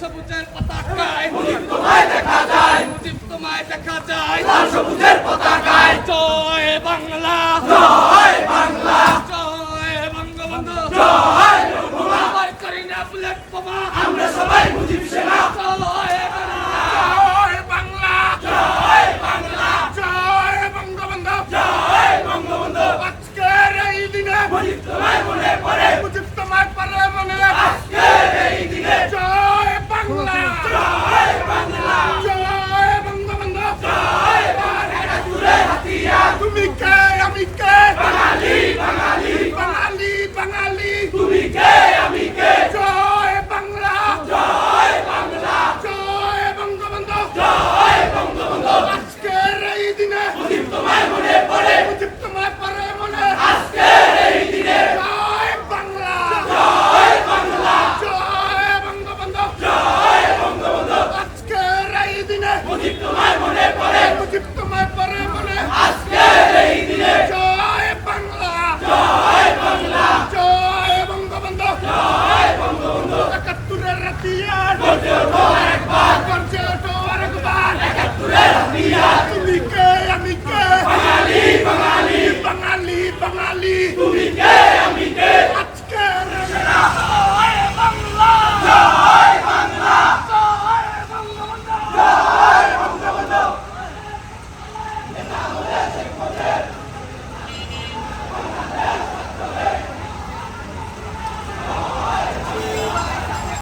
সবুজের পতাকায়। মুজিব তোমায় দেখা যায়। মুজিব তোমায় দেখা যায়। লাল সবুজের পতাকায়। জয় বাংলা। জয় বাংলা। জয় বঙ্গবন্ধু। জয় আমার করি না বুলেট মুজিব তোমার মনে পড়ে মুজিব তোমার